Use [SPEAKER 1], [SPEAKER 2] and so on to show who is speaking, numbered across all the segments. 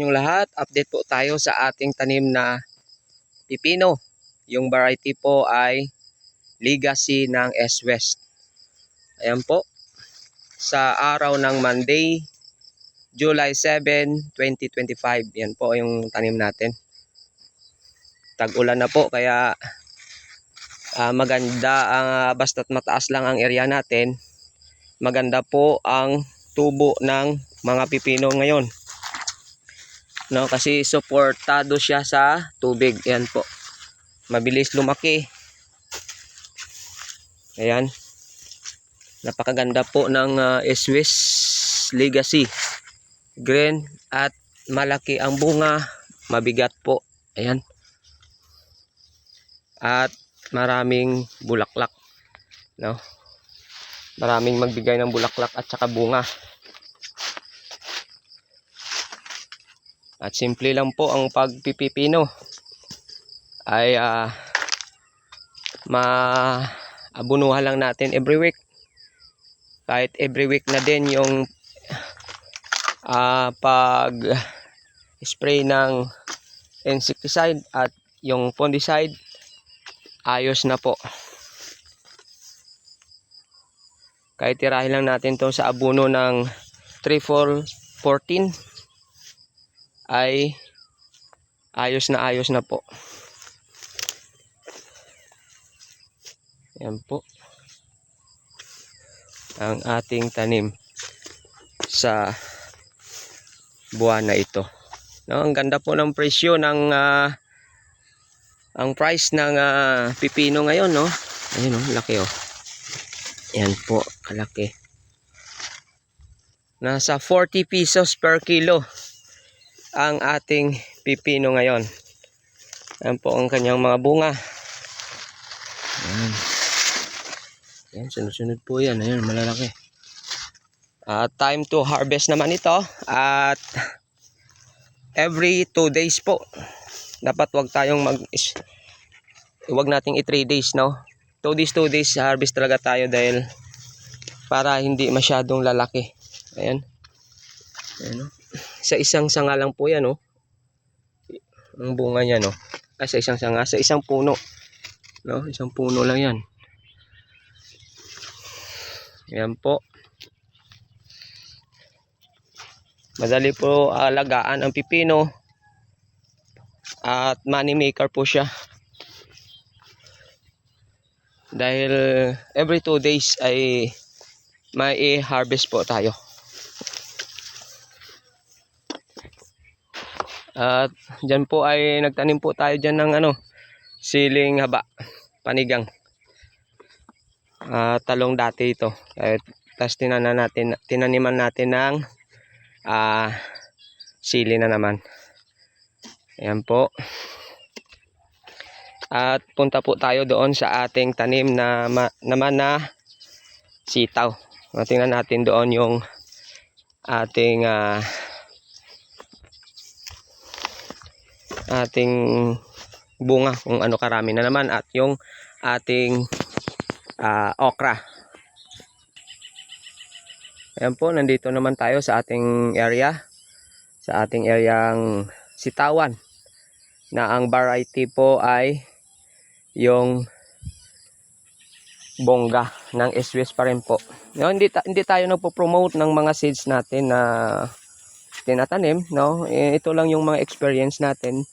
[SPEAKER 1] inyong lahat. Update po tayo sa ating tanim na pipino. Yung variety po ay Legacy ng S-West. Ayan po. Sa araw ng Monday, July 7, 2025. Yan po yung tanim natin. Tag-ulan na po kaya ah, maganda ang basta't mataas lang ang area natin. Maganda po ang tubo ng mga pipino ngayon. No, kasi suportado siya sa tubig. Yan po. Mabilis lumaki. Ayan. Napakaganda po ng uh, Swiss Legacy. Green at malaki ang bunga. Mabigat po. Ayan. At maraming bulaklak. No? Maraming magbigay ng bulaklak at saka bunga. At simple lang po ang pagpipipino ay ah, maabunuhan lang natin every week. Kahit every week na din yung ah, pag spray ng insecticide at yung fungicide ayos na po. Kahit tirahin lang natin to sa abuno ng 3, 4, 14 ay ayos na ayos na po. Yan po. Ang ating tanim sa buwan na ito. No, ang ganda po ng presyo ng ah, ang price ng ah, pipino ngayon, no? Ayun, oh, laki oh. Yan po, kalaki. Nasa 40 pesos per kilo ang ating pipino ngayon. Yan po ang kanyang mga bunga. Yan. Yan, sunod-sunod po yan. Ayun, malalaki. Ah, time to harvest naman ito. At every 2 days po. Dapat wag tayong mag... Wag nating i-3 days, no? 2 days, 2 days harvest talaga tayo dahil para hindi masyadong lalaki. Ayan. Ayan, no? Sa isang sanga lang po yan, oh. Ang bunga niya, no. Ay, sa isang sanga, sa isang puno. No, isang puno lang yan. Yan po. Madali po alagaan ang pipino. At money maker po siya. Dahil every 2 days ay may harvest po tayo. At dyan po ay nagtanim po tayo dyan ng ano, siling haba, panigang. Ah, talong dati ito. At tapos tinanan natin, tinaniman natin ng ah, sili na naman. Ayan po. At punta po tayo doon sa ating tanim na ma- naman na sitaw. Tingnan natin doon yung ating ah, ating bunga kung ano karami na naman at yung ating ah, okra. Ayan po, nandito naman tayo sa ating area. Sa ating areang sitawan. Na ang variety po ay yung bongga ng SWS pa rin po. No, hindi, ta- hindi tayo nagpo-promote ng mga seeds natin na tinatanim. No? Eh, ito lang yung mga experience natin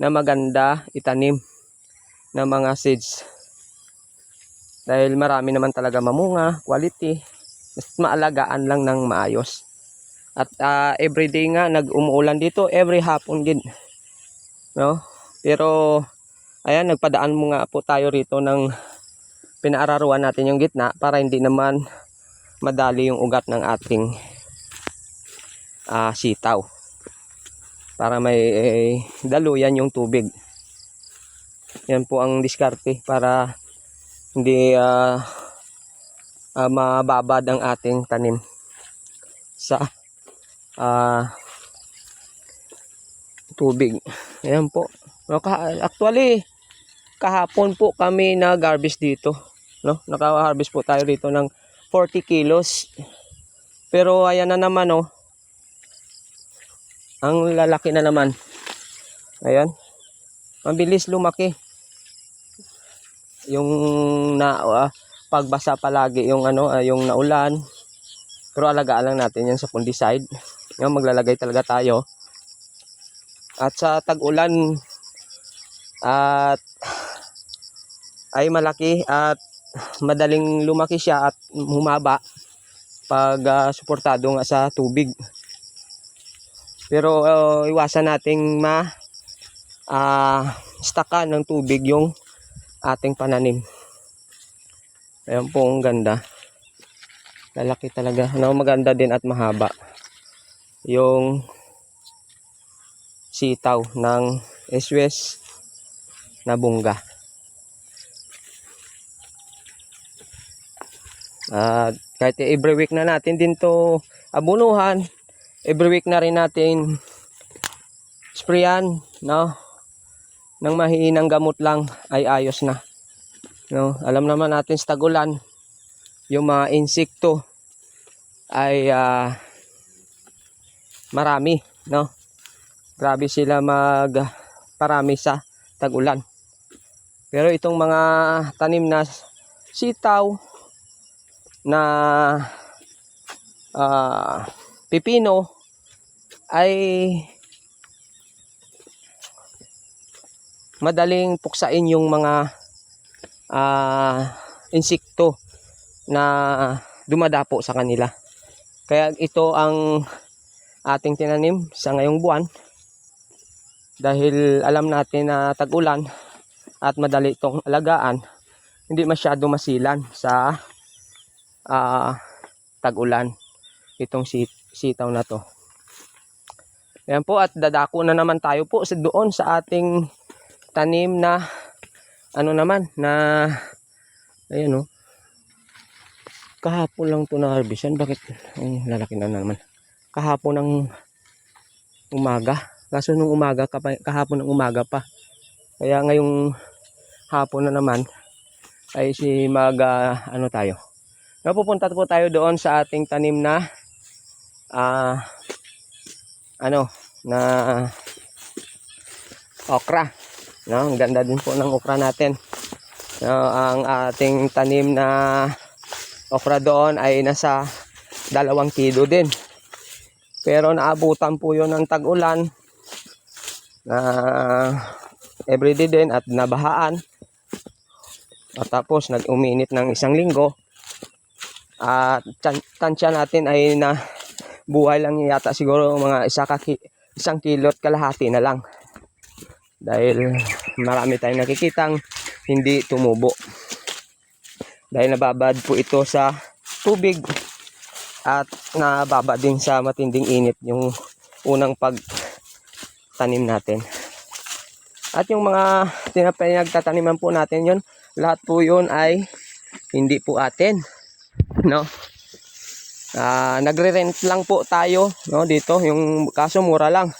[SPEAKER 1] na maganda itanim ng mga seeds. Dahil marami naman talaga mamunga, quality, mas maalagaan lang ng maayos. At ah, everyday nga nag-umuulan dito, every hapon din. No? Pero ayan, nagpadaan mo nga po tayo rito ng pinaararuan natin yung gitna para hindi naman madali yung ugat ng ating ah, sitaw para may eh, daluyan yung tubig. Yan po ang diskarte para hindi ah, ah, mababad ang ating tanim sa ah, tubig. Ayan po. Actually, kahapon po kami nag-harvest dito. No? Naka-harvest po tayo dito ng 40 kilos. Pero ayan na naman oh, ang lalaki na naman. Ayan. Mabilis lumaki. Yung na ah, pagbasa palagi yung ano, ah, yung naulan. Pero alagaan lang natin yan sa fungicide. Ngayon maglalagay talaga tayo. At sa tag-ulan at ay malaki at madaling lumaki siya at humaba pag ah, suportado nga sa tubig. Pero ah, iwasan nating ma ah staka ng tubig yung ating pananim. Ayan po ang ganda. Lalaki talaga. Ano, maganda din at mahaba. Yung sitaw ng Eswes na bungga. At kahit every week na natin din to abunuhan, every week na rin natin sprayan, no? Nang mahihinang gamot lang ay ayos na. No, alam naman natin sa tagulan, yung mga insekto ay ah, marami, no? Grabe sila mag parami sa tagulan. Pero itong mga tanim na sitaw na ah, pipino ay madaling puksain yung mga ah, insekto na dumadapo sa kanila. Kaya ito ang ating tinanim sa ngayong buwan dahil alam natin na tag-ulan at madali itong alagaan, hindi masyado masilan sa ah, tag-ulan itong sit- sitaw na to. Ayan po at dadako na naman tayo po sa doon sa ating tanim na ano naman na ayan oh. Kahapon lang to na harvestan. Bakit ang lalaki na naman? Kahapon ng umaga. Kaso nung umaga kahapon ng umaga pa. Kaya ngayong hapon na naman ay si mag ah, ano tayo. Napupunta po tayo doon sa ating tanim na ah ano na okra. No, ang ganda din po ng okra natin. No, ang ating tanim na okra doon ay nasa dalawang kilo din. Pero naabutan po yon ng tag-ulan na everyday din at nabahaan. At tapos nag-uminit ng isang linggo. At tan- tansya natin ay na buhay lang yata siguro mga isa ka ki- isang kilo at kalahati na lang. Dahil marami tayong nakikitang hindi tumubo. Dahil nababad po ito sa tubig at nababa din sa matinding init yung unang pagtanim natin. At yung mga tinapinagtataniman po natin yon lahat po yun ay hindi po atin. No? Ah, nagre-rent lang po tayo no dito. Yung kaso mura lang.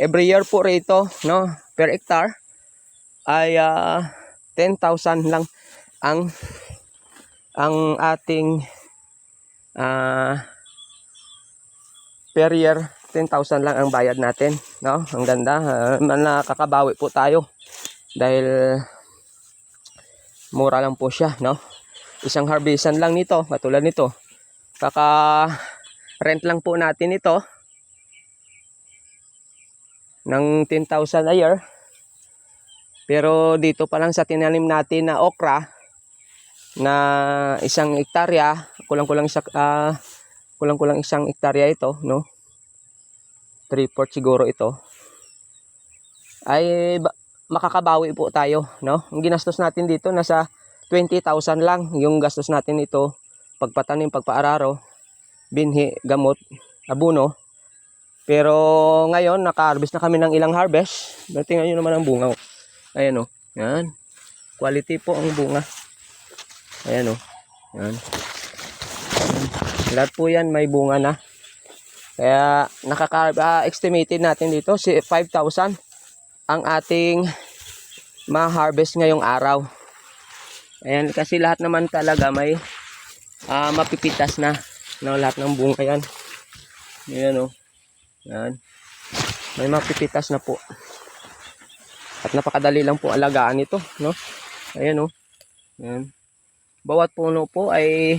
[SPEAKER 1] Every year po rito no per hectare ay ah, 10,000 lang ang ang ating ah per year 10,000 lang ang bayad natin no. Ang ganda ah, nakakabawi po tayo dahil mura lang po siya no. Isang harvestan lang nito katulad nito kaka rent lang po natin ito ng 10,000 a year pero dito pa lang sa tinanim natin na okra na isang hektarya, kulang-kulang isa ah, kulang-kulang isang hektarya ito, no? 3/4 siguro ito. Ay ba- makakabawi po tayo, no? Ang ginastos natin dito nasa 20,000 lang yung gastos natin ito pagpatanim, pagpaararo, binhi, gamot, abuno. Pero ngayon naka-harvest na kami ng ilang harvest. Tingnan niyo naman ang bunga. oh. Ayan oh. Yan. Quality po ang bunga. Ayan o. Yan. Lahat po yan may bunga na. Kaya nakaka-estimated natin dito si 5,000 ang ating ma-harvest ngayong araw. Ayan kasi lahat naman talaga may ah, mapipitas na. No, lahat ng bunga yan. Ayan o. Yan. May mapipitas na po. At napakadali lang po alagaan ito, no? Ayan, oh. Ayan. Bawat puno po ay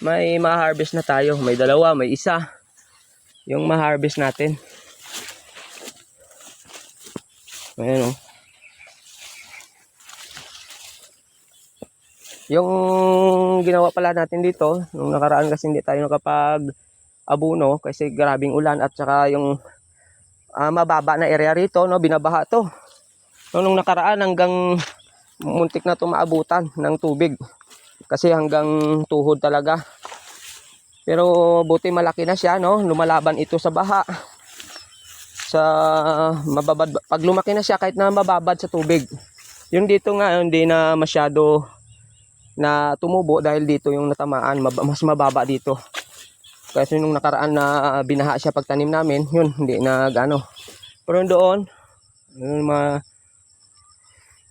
[SPEAKER 1] may ma-harvest na tayo. May dalawa, may isa. Yung ma-harvest natin. Ayan, oh. Yung ginawa pala natin dito, nung nakaraan kasi hindi tayo nakapag abuno kasi grabing ulan at saka yung ah, mababa na area rito, no, binabaha to. No, nung nakaraan hanggang muntik na to maabutan ng tubig. Kasi hanggang tuhod talaga. Pero buti malaki na siya, no? Lumalaban ito sa baha. Sa mababad pag lumaki na siya kahit na mababad sa tubig. Yung dito nga hindi na masyado na tumubo dahil dito yung natamaan, mas mababa dito. Kasi nung nakaraan na binaha siya pagtanim namin, yun, hindi na gano. Pero doon, yun, ma,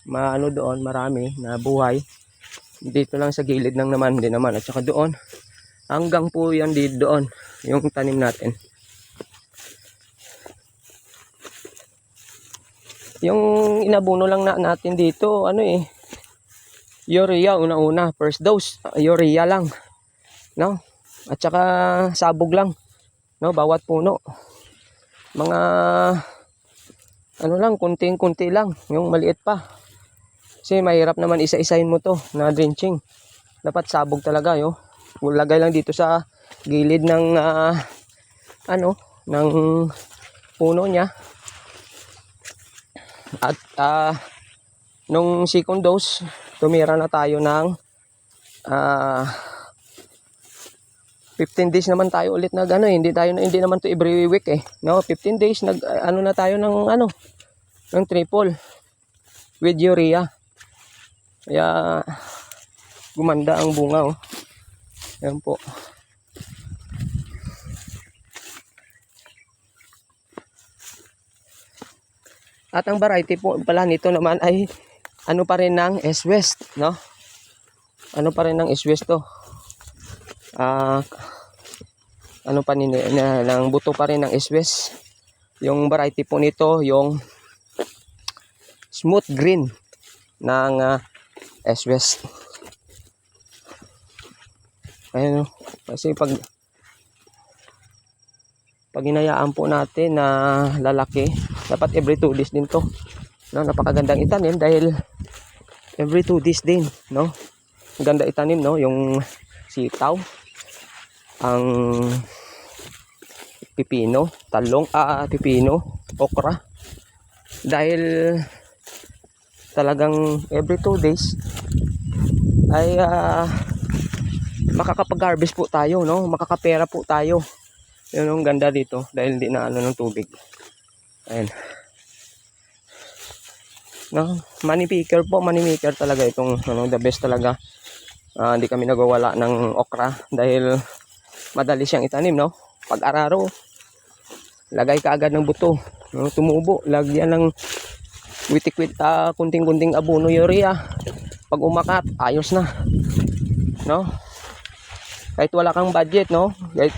[SPEAKER 1] ma ano doon, marami na buhay. Dito lang sa gilid lang naman, hindi naman. At saka doon, hanggang po yan dito doon, yung tanim natin. Yung inabuno lang na natin dito, ano eh, urea una-una, first dose, urea lang. No? At saka sabog lang. No, bawat puno. Mga ano lang, kunting-kunti lang, yung maliit pa. Kasi mahirap naman isa-isahin mo to na drenching. Dapat sabog talaga, yo. Lagay lang dito sa gilid ng ah, ano, ng puno niya. At ah, nung second dose, tumira na tayo ng ah 15 days naman tayo ulit na ano eh. hindi tayo hindi naman to every week eh no? 15 days nag ano na tayo ng ano ng triple with urea. Kaya gumanda ang bunga oh. Yan po. At ang variety po pala nito naman ay ano pa rin ng S-West no ano pa rin ng S-West to ah ano pa nila na, ng buto pa rin ng Iswes. Yung variety po nito, yung smooth green ng uh, Iswes. Ayun, oh. kasi pag pag hinayaan po natin na lalaki, dapat every 2 days din to. No, napakagandang itanim dahil every 2 days din, no? Ganda itanim, no? Yung sitaw, ang pipino, talong, ah, pipino, okra. Dahil talagang every 2 days ay ah, makakapag-harvest po tayo, no? Makakapera po tayo. Yun ang ganda dito dahil hindi na ano ng tubig. Ayan. No, money picker po, money maker talaga itong ano, the best talaga. Ah, hindi kami nagwawala ng okra dahil madali siyang itanim, no? Pag araro, lagay ka agad ng buto. No? Tumubo, lagyan ng witik-wit, ah, kunting-kunting abono urea. Pag umakat, ayos na. No? Kahit wala kang budget, no? Kahit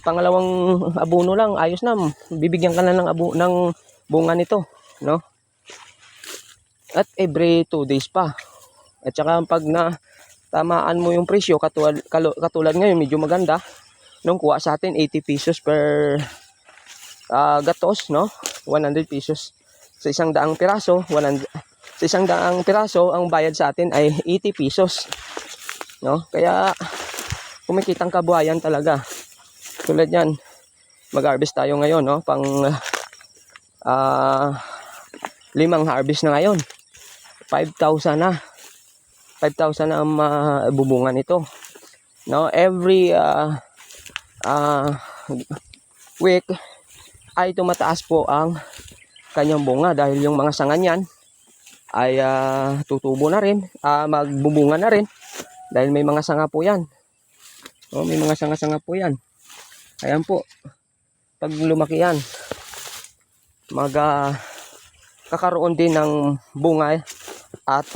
[SPEAKER 1] pangalawang abono lang, ayos na. Bibigyan ka na ng, abo, ng bunga nito, no? At every 2 days pa. At saka pag na tamaan mo yung presyo, katulad, katulad ngayon, medyo maganda. Nung kuha sa atin, 80 pesos per ah, gatos, no? 100 pesos. Sa isang daang piraso, 100, sa isang daang piraso, ang bayad sa atin ay 80 pesos. No? Kaya, kumikitang kabuhayan talaga. Tulad yan, mag-harvest tayo ngayon, no? Pang ah limang harvest na ngayon. 5,000 na. 5,000 na ang mabubungan nito. No, every ah ah, week ay tumataas po ang kanyang bunga dahil yung mga sanga niyan ay ah, tutubo na rin, ah, magbubunga na rin dahil may mga sanga po yan. Oh, may mga sanga-sanga po yan. Ayan po. Pag lumaki yan, mag ah, kakaroon din ng bunga at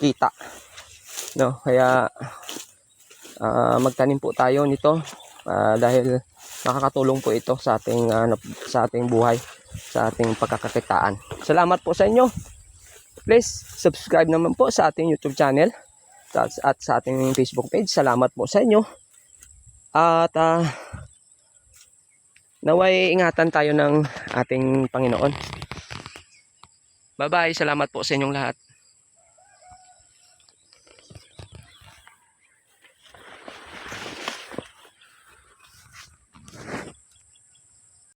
[SPEAKER 1] kita. No, kaya ah, magtanim po tayo nito ah, dahil Nakakatulong po ito sa ating nap- sa ating buhay, sa ating pagkakakitaan. Salamat po sa inyo. Please subscribe naman po sa ating YouTube channel at, at sa ating Facebook page. Salamat po sa inyo. At ah, naway ingatan tayo ng ating Panginoon. Bye-bye. Salamat po sa inyong lahat.